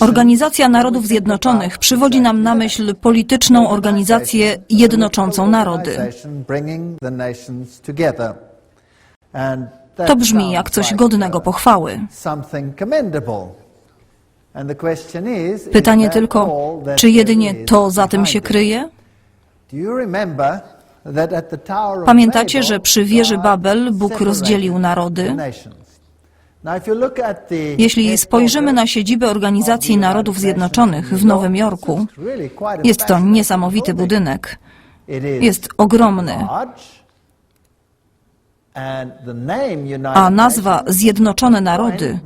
Organizacja Narodów Zjednoczonych przywodzi nam na myśl polityczną organizację jednoczącą narody. To brzmi jak coś godnego uh, pochwały. Pytanie tylko, czy jedynie to za tym się kryje? Pamiętacie, że przy wieży Babel Bóg rozdzielił narody? Jeśli spojrzymy na siedzibę Organizacji Narodów Zjednoczonych w Nowym Jorku, jest to niesamowity budynek. Jest ogromny, a nazwa Zjednoczone Narody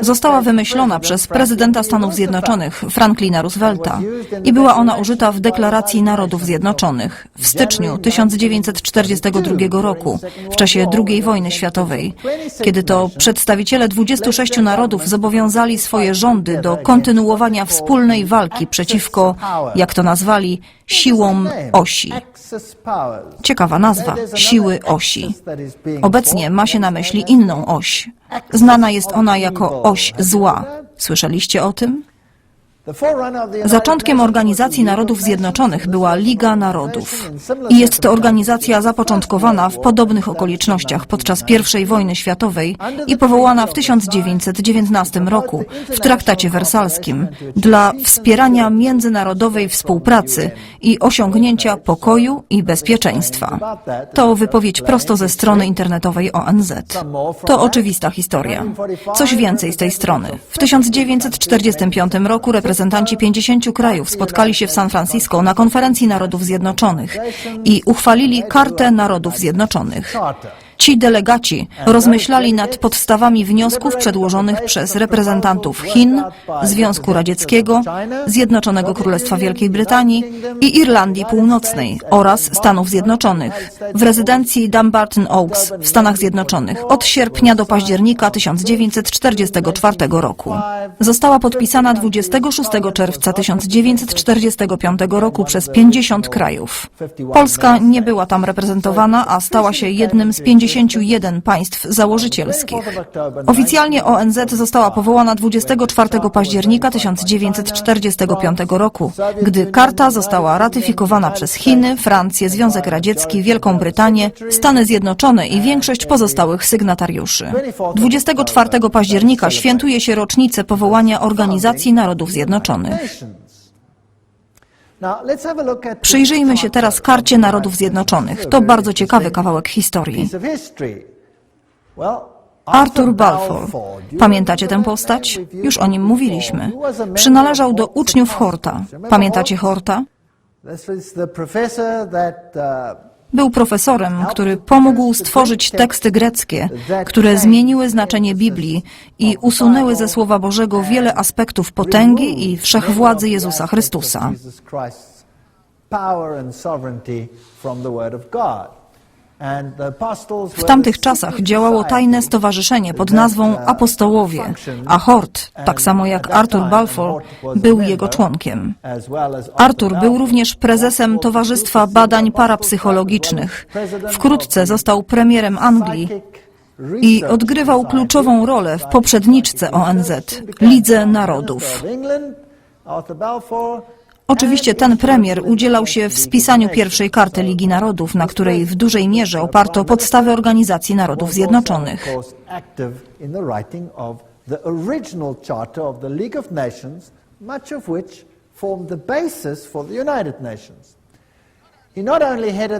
została wymyślona przez prezydenta Stanów Zjednoczonych Franklina Roosevelta i była ona użyta w Deklaracji Narodów Zjednoczonych w styczniu 1942 roku, w czasie II wojny światowej, kiedy to przedstawiciele 26 narodów zobowiązali swoje rządy do kontynuowania wspólnej walki przeciwko, jak to nazwali, siłom osi. Ciekawa nazwa siły osi. Obecnie ma się na myśli inną oś. Znana jest ona jako oś zła. Słyszeliście o tym? Zaczątkiem Organizacji Narodów Zjednoczonych była Liga Narodów. I jest to organizacja zapoczątkowana w podobnych okolicznościach podczas I wojny światowej i powołana w 1919 roku w traktacie wersalskim dla wspierania międzynarodowej współpracy i osiągnięcia pokoju i bezpieczeństwa. To wypowiedź prosto ze strony internetowej ONZ. To oczywista historia. Coś więcej z tej strony. W 1945 roku reprezentanci 50 krajów spotkali się w San Francisco na konferencji Narodów Zjednoczonych i uchwalili Kartę Narodów Zjednoczonych. Ci delegaci rozmyślali nad podstawami wniosków przedłożonych przez reprezentantów Chin, Związku Radzieckiego, Zjednoczonego Królestwa Wielkiej Brytanii i Irlandii Północnej oraz Stanów Zjednoczonych w rezydencji Dumbarton Oaks w Stanach Zjednoczonych od sierpnia do października 1944 roku. Została podpisana 26 czerwca 1945 roku przez 50 krajów. Polska nie była tam reprezentowana, a stała się jednym z 51 państw założycielskich. Oficjalnie ONZ została powołana 24 października 1945 roku, gdy karta została ratyfikowana przez Chiny, Francję, Związek Radziecki, Wielką Brytanię, Stany Zjednoczone i większość pozostałych sygnatariuszy. 24 października świętuje się rocznicę powołania Organizacji Narodów Zjednoczonych. Przyjrzyjmy się teraz karcie Narodów Zjednoczonych. To bardzo ciekawy kawałek historii. Arthur Balfour. Pamiętacie tę postać? Już o nim mówiliśmy. Przynależał do uczniów Horta. Pamiętacie Horta? Był profesorem, który pomógł stworzyć teksty greckie, które zmieniły znaczenie Biblii i usunęły ze Słowa Bożego wiele aspektów potęgi i wszechwładzy Jezusa Chrystusa. W tamtych czasach działało tajne stowarzyszenie pod nazwą Apostołowie, a Hort, tak samo jak Arthur Balfour, był jego członkiem. Arthur był również prezesem Towarzystwa Badań Parapsychologicznych. Wkrótce został premierem Anglii i odgrywał kluczową rolę w poprzedniczce ONZ, Lidze Narodów. Oczywiście ten premier udzielał się w spisaniu pierwszej karty Ligi Narodów, na której w dużej mierze oparto podstawy Organizacji Narodów Zjednoczonych.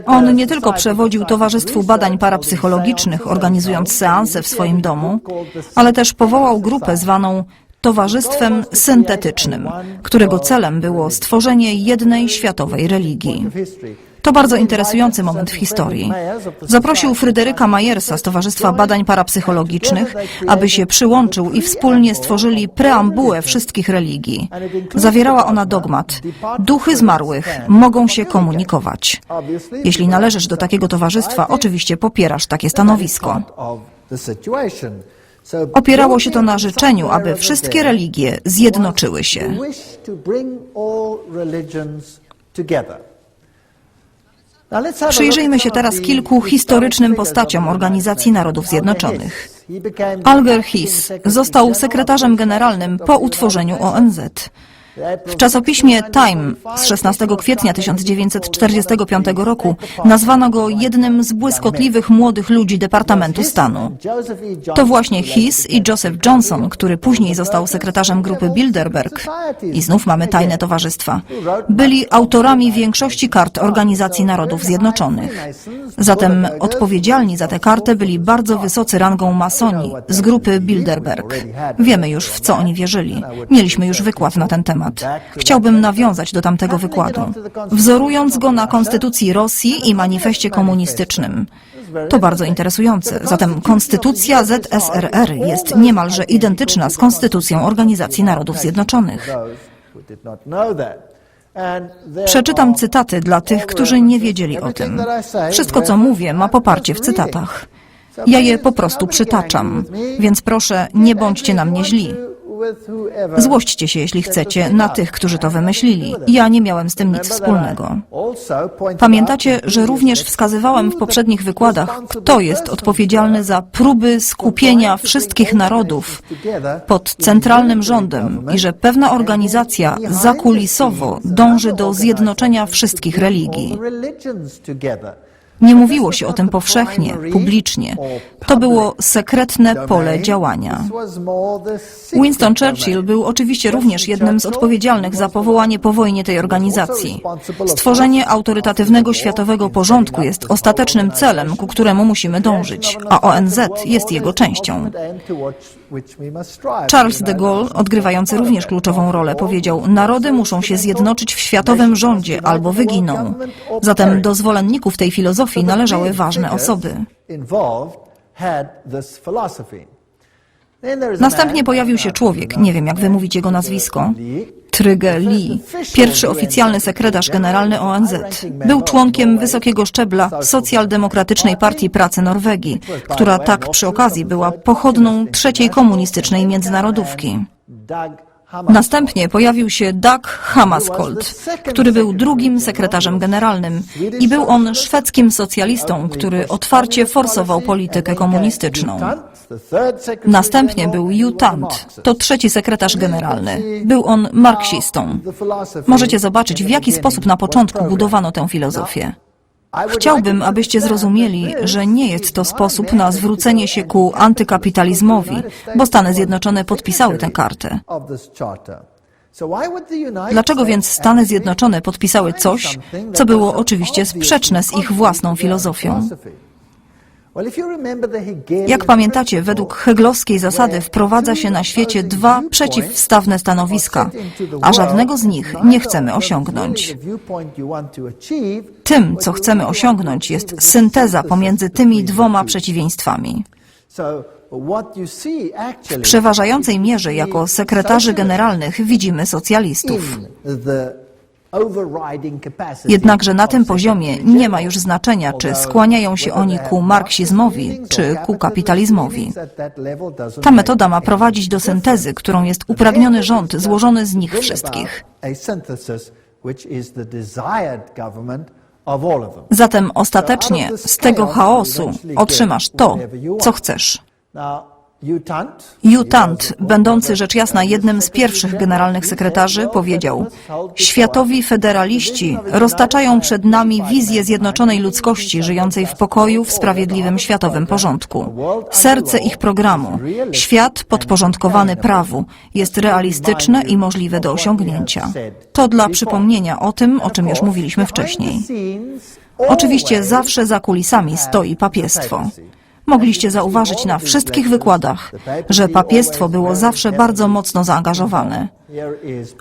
On nie tylko przewodził Towarzystwu Badań Parapsychologicznych, organizując seanse w swoim domu, ale też powołał grupę zwaną Towarzystwem Syntetycznym, którego celem było stworzenie jednej światowej religii. To bardzo interesujący moment w historii. Zaprosił Fryderyka Majersa z Towarzystwa Badań Parapsychologicznych, aby się przyłączył i wspólnie stworzyli preambułę wszystkich religii. Zawierała ona dogmat: duchy zmarłych mogą się komunikować. Jeśli należysz do takiego towarzystwa, oczywiście popierasz takie stanowisko. Opierało się to na życzeniu, aby wszystkie religie zjednoczyły się. Przyjrzyjmy się teraz kilku historycznym postaciom Organizacji Narodów. Zjednoczonych. Alger Hiss został sekretarzem generalnym po utworzeniu ONZ. W czasopiśmie Time z 16 kwietnia 1945 roku nazwano go jednym z błyskotliwych młodych ludzi Departamentu Stanu. To właśnie Hiss i Joseph Johnson, który później został sekretarzem grupy Bilderberg, i znów mamy tajne towarzystwa, byli autorami większości kart Organizacji Narodów Zjednoczonych. Zatem odpowiedzialni za tę kartę byli bardzo wysocy rangą masoni z grupy Bilderberg. Wiemy już, w co oni wierzyli. Mieliśmy już wykład na ten temat. Chciałbym nawiązać do tamtego wykładu, wzorując go na Konstytucji Rosji i manifestie komunistycznym. To bardzo interesujące. Zatem Konstytucja ZSRR jest niemalże identyczna z Konstytucją Organizacji Narodów Zjednoczonych. Przeczytam cytaty dla tych, którzy nie wiedzieli o tym. Wszystko, co mówię, ma poparcie w cytatach. Ja je po prostu przytaczam, więc proszę, nie bądźcie na mnie źli. Złośćcie się, jeśli chcecie, na tych, którzy to wymyślili. Ja nie miałem z tym nic wspólnego. Pamiętacie, że również wskazywałem w poprzednich wykładach, kto jest odpowiedzialny za próby skupienia wszystkich narodów pod centralnym rządem i że pewna organizacja zakulisowo dąży do zjednoczenia wszystkich religii. Nie mówiło się o tym powszechnie, publicznie. To było sekretne pole działania. Winston Churchill był oczywiście również jednym z odpowiedzialnych za powołanie po wojnie tej organizacji. Stworzenie autorytatywnego światowego porządku jest ostatecznym celem, ku któremu musimy dążyć, a ONZ jest jego częścią. Charles de Gaulle, odgrywający również kluczową rolę, powiedział: Narody muszą się zjednoczyć w światowym rządzie albo wyginą. Zatem do zwolenników tej filozofii należały ważne osoby. Następnie pojawił się człowiek, nie wiem jak wymówić jego nazwisko, Trygge Lee, pierwszy oficjalny sekretarz generalny ONZ. Był członkiem wysokiego szczebla Socjaldemokratycznej Partii Pracy Norwegii, która tak przy okazji była pochodną trzeciej komunistycznej międzynarodówki. Następnie pojawił się Doug Hammarskjöld, który był drugim sekretarzem generalnym i był on szwedzkim socjalistą, który otwarcie forsował politykę komunistyczną. Następnie był Hugh Tant, to trzeci sekretarz generalny. Był on marksistą. Możecie zobaczyć, w jaki sposób na początku budowano tę filozofię. Chciałbym, abyście zrozumieli, że nie jest to sposób na zwrócenie się ku antykapitalizmowi, bo Stany Zjednoczone podpisały tę kartę. Dlaczego więc Stany Zjednoczone podpisały coś, co było oczywiście sprzeczne z ich własną filozofią? Jak pamiętacie, według heglowskiej zasady wprowadza się na świecie dwa przeciwstawne stanowiska, a żadnego z nich nie chcemy osiągnąć. Tym, co chcemy osiągnąć, jest synteza pomiędzy tymi dwoma przeciwieństwami. W przeważającej mierze jako sekretarzy generalnych widzimy socjalistów. Jednakże na tym poziomie nie ma już znaczenia, czy skłaniają się oni ku marksizmowi, czy ku kapitalizmowi. Ta metoda ma prowadzić do syntezy, którą jest upragniony rząd złożony z nich wszystkich. Zatem ostatecznie z tego chaosu otrzymasz to, co chcesz. Hugh Tant, będący rzecz jasna jednym z pierwszych generalnych sekretarzy, powiedział: Światowi federaliści roztaczają przed nami wizję zjednoczonej ludzkości żyjącej w pokoju w sprawiedliwym światowym porządku. Serce ich programu, świat podporządkowany prawu, jest realistyczne i możliwe do osiągnięcia. To dla przypomnienia o tym, o czym już mówiliśmy wcześniej. Oczywiście zawsze za kulisami stoi papiestwo. Mogliście zauważyć na wszystkich wykładach, że papiestwo było zawsze bardzo mocno zaangażowane.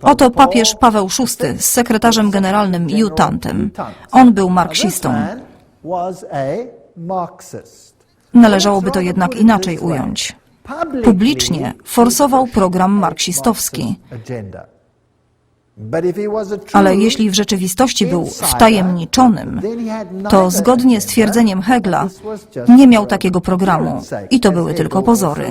Oto papież Paweł VI z sekretarzem generalnym Jutantem. On był marksistą. Należałoby to jednak inaczej ująć. Publicznie forsował program marksistowski. Ale jeśli w rzeczywistości był wtajemniczonym, to zgodnie z twierdzeniem Hegla nie miał takiego programu i to były tylko pozory.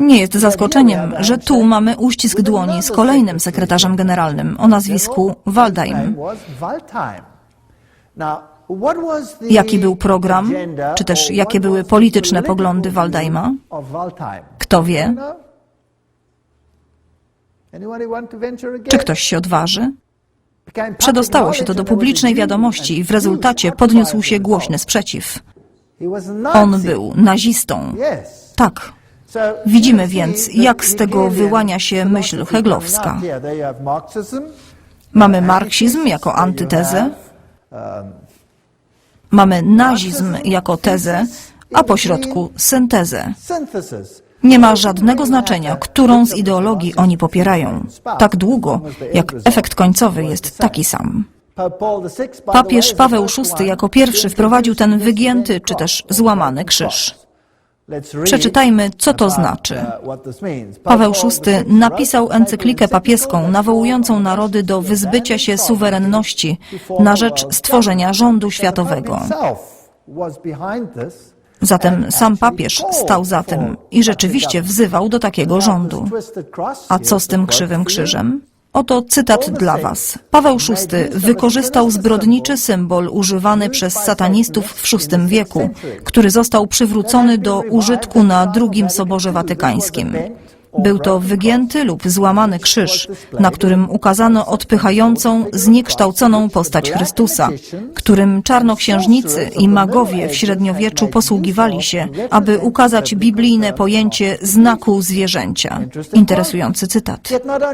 Nie jest zaskoczeniem, że tu mamy uścisk dłoni z kolejnym sekretarzem generalnym o nazwisku Waldheim. Jaki był program, czy też jakie były polityczne poglądy Waldheima? Kto wie? Czy ktoś się odważy? Przedostało się to do publicznej wiadomości i w rezultacie podniósł się głośny sprzeciw. On był nazistą. Tak. Widzimy więc, jak z tego wyłania się myśl heglowska. Mamy marksizm jako antytezę, um, mamy nazizm jako tezę, a pośrodku syntezę. Nie ma żadnego znaczenia, którą z ideologii oni popierają, tak długo, jak efekt końcowy jest taki sam. Papież Paweł VI jako pierwszy wprowadził ten wygięty czy też złamany krzyż. Przeczytajmy, co to znaczy. Paweł VI napisał encyklikę papieską nawołującą narody do wyzbycia się suwerenności na rzecz stworzenia rządu światowego. Zatem sam papież stał za tym i rzeczywiście wzywał do takiego rządu. A co z tym krzywym krzyżem? Oto cytat dla Was. Paweł VI wykorzystał zbrodniczy symbol używany przez satanistów w VI wieku, który został przywrócony do użytku na drugim Soborze Watykańskim. Był to wygięty lub złamany krzyż, na którym ukazano odpychającą, zniekształconą postać Chrystusa, którym czarnoksiężnicy i magowie w średniowieczu posługiwali się, aby ukazać biblijne pojęcie znaku zwierzęcia. Interesujący cytat.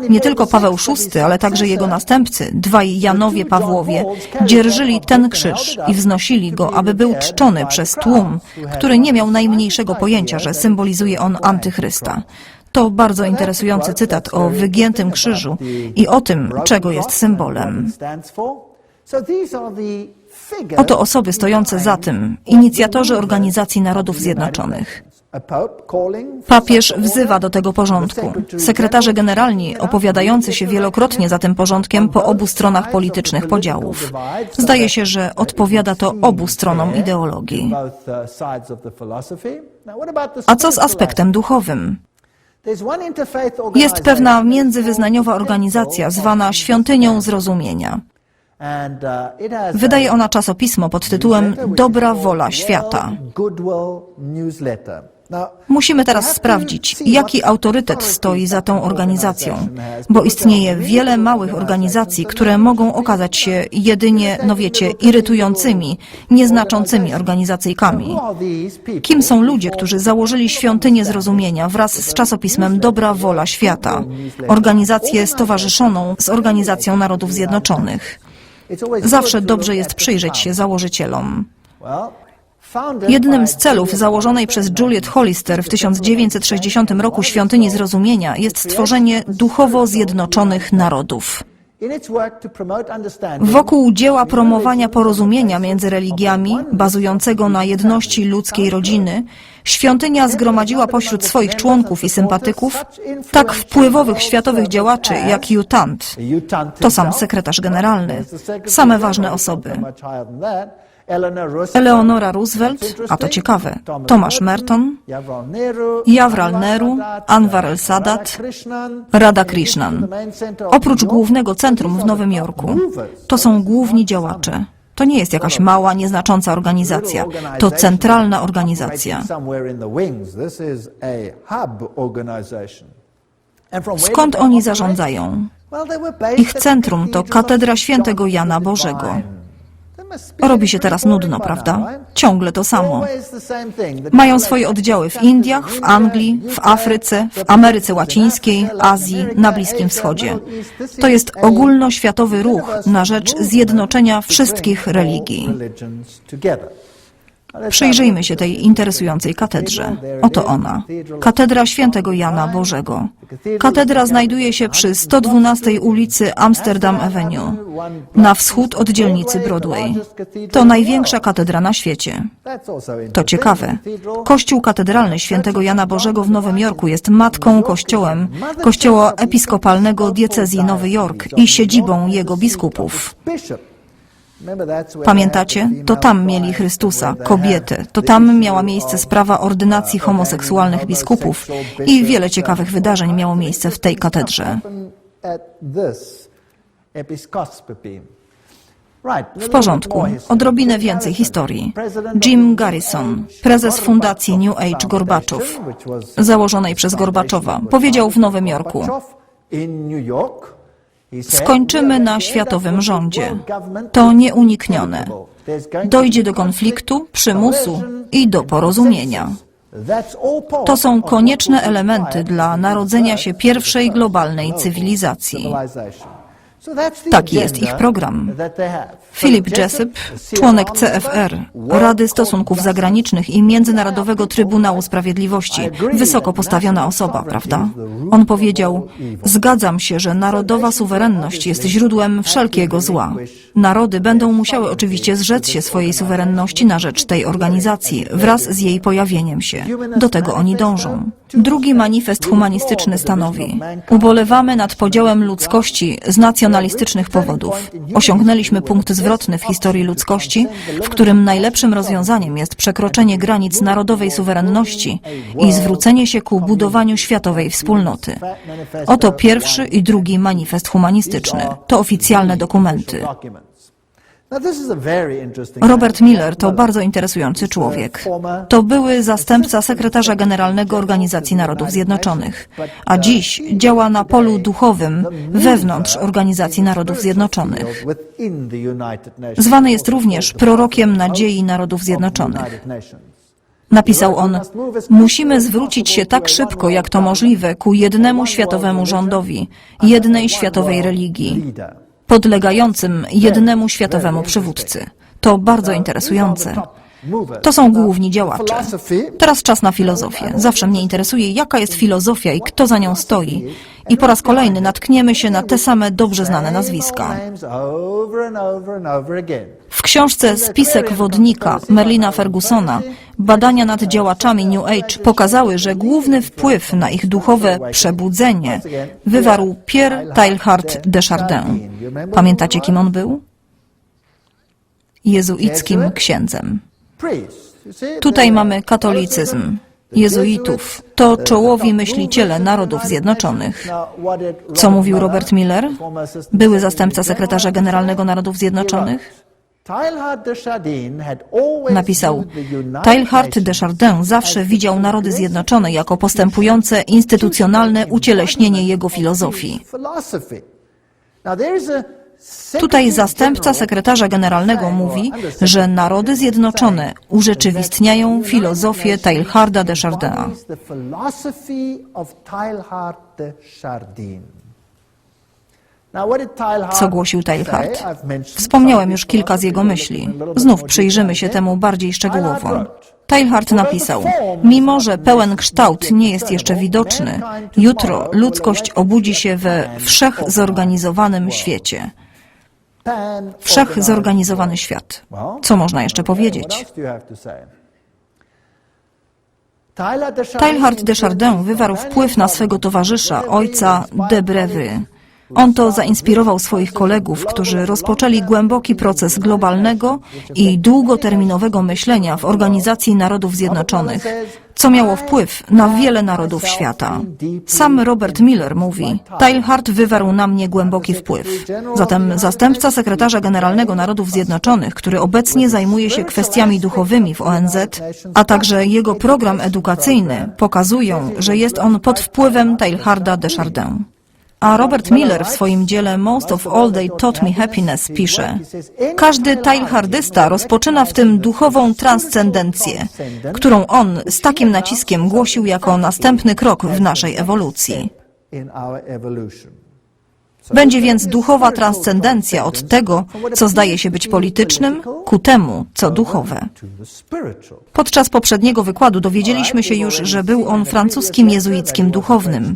Nie tylko Paweł VI, ale także jego następcy, dwaj Janowie Pawłowie, dzierżyli ten krzyż i wznosili go, aby był czczony przez tłum, który nie miał najmniejszego pojęcia, że symbolizuje on antychrysta. To bardzo interesujący cytat o wygiętym krzyżu i o tym, czego jest symbolem. Oto osoby stojące za tym, inicjatorzy Organizacji Narodów Zjednoczonych. Papież wzywa do tego porządku. Sekretarze generalni opowiadający się wielokrotnie za tym porządkiem po obu stronach politycznych podziałów. Zdaje się, że odpowiada to obu stronom ideologii. A co z aspektem duchowym? Jest pewna międzywyznaniowa organizacja zwana Świątynią Zrozumienia. Wydaje ona czasopismo pod tytułem Dobra Wola Świata. Musimy teraz sprawdzić, jaki autorytet stoi za tą organizacją, bo istnieje wiele małych organizacji, które mogą okazać się jedynie, no wiecie, irytującymi, nieznaczącymi organizacyjkami. Kim są ludzie, którzy założyli świątynię zrozumienia wraz z czasopismem Dobra Wola Świata, organizację stowarzyszoną z Organizacją Narodów Zjednoczonych? Zawsze dobrze jest przyjrzeć się założycielom. Jednym z celów założonej przez Juliet Hollister w 1960 roku Świątyni Zrozumienia jest stworzenie duchowo zjednoczonych narodów. Wokół dzieła promowania porozumienia między religiami, bazującego na jedności ludzkiej rodziny, świątynia zgromadziła pośród swoich członków i sympatyków tak wpływowych światowych działaczy jak Jutant, to sam sekretarz generalny, same ważne osoby. Eleonora Roosevelt, a to ciekawe, Tomasz Merton, Jawral Nehru, Anwar el-Sadat, Rada Krishnan. Oprócz głównego centrum w Nowym Jorku, to są główni działacze. To nie jest jakaś mała, nieznacząca organizacja. To centralna organizacja. Skąd oni zarządzają? Ich centrum to Katedra Świętego Jana Bożego. Robi się teraz nudno, prawda? Ciągle to samo. Mają swoje oddziały w Indiach, w Anglii, w Afryce, w Ameryce Łacińskiej, Azji, na Bliskim Wschodzie. To jest ogólnoświatowy ruch na rzecz zjednoczenia wszystkich religii. Przyjrzyjmy się tej interesującej katedrze. Oto ona. Katedra Świętego Jana Bożego. Katedra znajduje się przy 112 ulicy Amsterdam Avenue, na wschód od dzielnicy Broadway. To największa katedra na świecie. To ciekawe. Kościół katedralny Świętego Jana Bożego w Nowym Jorku jest matką kościołem Kościoła Episkopalnego Diecezji Nowy Jork i siedzibą jego biskupów. Pamiętacie? To tam mieli Chrystusa, kobiety. To tam miała miejsce sprawa ordynacji homoseksualnych biskupów i wiele ciekawych wydarzeń miało miejsce w tej katedrze. W porządku. Odrobinę więcej historii. Jim Garrison, prezes fundacji New Age Gorbaczow, założonej przez Gorbaczowa, powiedział w Nowym Jorku: Skończymy na światowym rządzie. To nieuniknione. Dojdzie do konfliktu, przymusu i do porozumienia. To są konieczne elementy dla narodzenia się pierwszej globalnej cywilizacji. Taki jest ich program. Philip Jessup, członek CFR, Rady Stosunków Zagranicznych i Międzynarodowego Trybunału Sprawiedliwości, wysoko postawiona osoba, prawda? On powiedział: Zgadzam się, że narodowa suwerenność jest źródłem wszelkiego zła. Narody będą musiały oczywiście zrzec się swojej suwerenności na rzecz tej organizacji wraz z jej pojawieniem się. Do tego oni dążą. Drugi manifest humanistyczny stanowi: Ubolewamy nad podziałem ludzkości z nacjonalistycznych powodów. Osiągnęliśmy punkt zwrotny w historii ludzkości, w którym najlepszym rozwiązaniem jest przekroczenie granic narodowej suwerenności i zwrócenie się ku budowaniu światowej wspólnoty. Oto pierwszy i drugi manifest humanistyczny. To oficjalne dokumenty. Robert Miller to bardzo interesujący człowiek. To były zastępca sekretarza generalnego Organizacji Narodów Zjednoczonych, a dziś działa na polu duchowym wewnątrz Organizacji Narodów Zjednoczonych. Zwany jest również prorokiem nadziei Narodów Zjednoczonych. Napisał on: Musimy zwrócić się tak szybko, jak to możliwe, ku jednemu światowemu rządowi, jednej światowej religii podlegającym jednemu światowemu przywódcy. To bardzo interesujące. To są główni działacze. Teraz czas na filozofię. Zawsze mnie interesuje, jaka jest filozofia i kto za nią stoi. I po raz kolejny natkniemy się na te same dobrze znane nazwiska. W książce Spisek Wodnika Merlina Fergusona badania nad działaczami New Age pokazały, że główny wpływ na ich duchowe przebudzenie wywarł Pierre Teilhard de Chardin. Pamiętacie, kim on był? Jezuickim księdzem. Tutaj mamy katolicyzm, jezuitów. To czołowi myśliciele Narodów Zjednoczonych. Co mówił Robert Miller? Były zastępca sekretarza generalnego Narodów Zjednoczonych? Napisał, Teilhard de Chardin zawsze widział Narody Zjednoczone jako postępujące instytucjonalne ucieleśnienie jego filozofii. Tutaj zastępca sekretarza generalnego mówi, że Narody Zjednoczone urzeczywistniają filozofię Teilharda de Chardina. Co głosił Teilhard? Wspomniałem już kilka z jego myśli. Znów przyjrzymy się temu bardziej szczegółowo. Teilhard napisał, mimo że pełen kształt nie jest jeszcze widoczny, jutro ludzkość obudzi się we wszechzorganizowanym świecie. Wszechzorganizowany świat. Co można jeszcze powiedzieć? Teilhard de Chardin wywarł wpływ na swego towarzysza, ojca de Brevry. On to zainspirował swoich kolegów, którzy rozpoczęli głęboki proces globalnego i długoterminowego myślenia w Organizacji Narodów Zjednoczonych, co miało wpływ na wiele narodów świata. Sam Robert Miller mówi, Teilhard wywarł na mnie głęboki wpływ. Zatem zastępca sekretarza generalnego Narodów Zjednoczonych, który obecnie zajmuje się kwestiami duchowymi w ONZ, a także jego program edukacyjny pokazują, że jest on pod wpływem Teilharda de Chardin. A Robert Miller w swoim dziele Most of All They Taught Me Happiness pisze Każdy Teilhardysta rozpoczyna w tym duchową transcendencję, którą on z takim naciskiem głosił jako następny krok w naszej ewolucji. Będzie więc duchowa transcendencja od tego, co zdaje się być politycznym, ku temu, co duchowe. Podczas poprzedniego wykładu dowiedzieliśmy się już, że był on francuskim jezuickim duchownym,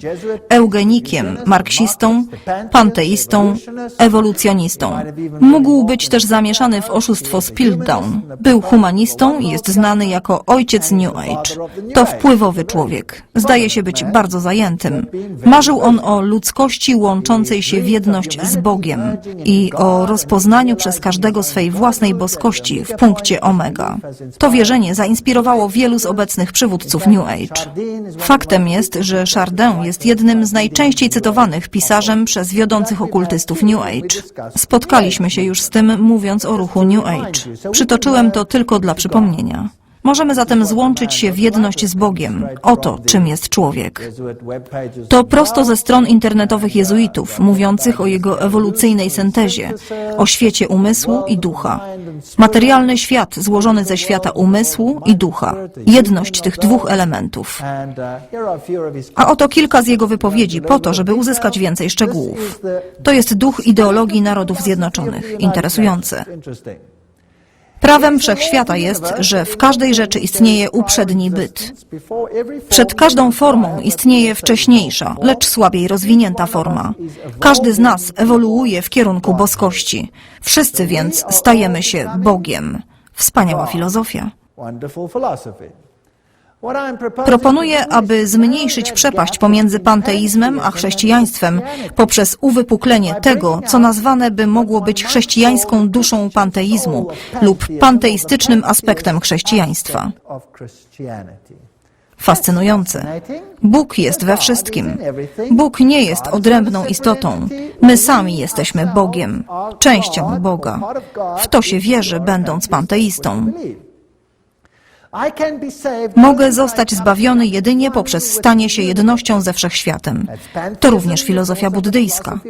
eugenikiem, marksistą, panteistą, ewolucjonistą. Mógł być też zamieszany w oszustwo z Piltdown. Był humanistą i jest znany jako ojciec New Age. To wpływowy człowiek. Zdaje się być bardzo zajętym. Marzył on o ludzkości łączącej się w jedność z Bogiem i o rozpoznaniu przez każdego swej własnej boskości w punkcie omega. To wierzenie zainspirowało wielu z obecnych przywódców New Age. Faktem jest, że Chardin jest jednym z najczęściej cytowanych pisarzem przez wiodących okultystów New Age. Spotkaliśmy się już z tym, mówiąc o ruchu New Age. Przytoczyłem to tylko dla przypomnienia. Możemy zatem złączyć się w jedność z Bogiem. Oto czym jest człowiek. To prosto ze stron internetowych jezuitów, mówiących o jego ewolucyjnej syntezie, o świecie umysłu i ducha. Materialny świat złożony ze świata umysłu i ducha. Jedność tych dwóch elementów. A oto kilka z jego wypowiedzi po to, żeby uzyskać więcej szczegółów. To jest duch ideologii Narodów Zjednoczonych. Interesujące. Prawem wszechświata jest, że w każdej rzeczy istnieje uprzedni byt. Przed każdą formą istnieje wcześniejsza, lecz słabiej rozwinięta forma. Każdy z nas ewoluuje w kierunku boskości. Wszyscy więc stajemy się Bogiem. Wspaniała filozofia. Proponuję, aby zmniejszyć przepaść pomiędzy panteizmem a chrześcijaństwem poprzez uwypuklenie tego, co nazwane by mogło być chrześcijańską duszą panteizmu lub panteistycznym aspektem chrześcijaństwa. Fascynujące. Bóg jest we wszystkim. Bóg nie jest odrębną istotą. My sami jesteśmy Bogiem, częścią Boga. W to się wierzy, będąc panteistą. Mogę zostać zbawiony jedynie poprzez stanie się jednością ze wszechświatem. To również filozofia buddyjska.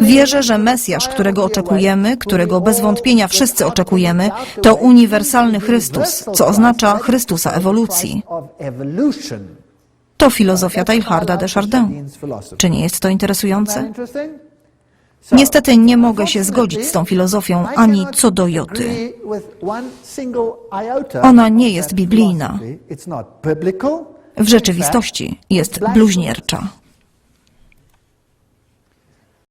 Wierzę, że Mesjasz, którego oczekujemy, którego bez wątpienia wszyscy oczekujemy, to uniwersalny Chrystus, co oznacza Chrystusa ewolucji. To filozofia Teilharda de Chardin. Czy nie jest to interesujące? Niestety nie mogę się zgodzić z tą filozofią ani co do joty. Ona nie jest biblijna. W rzeczywistości jest bluźniercza.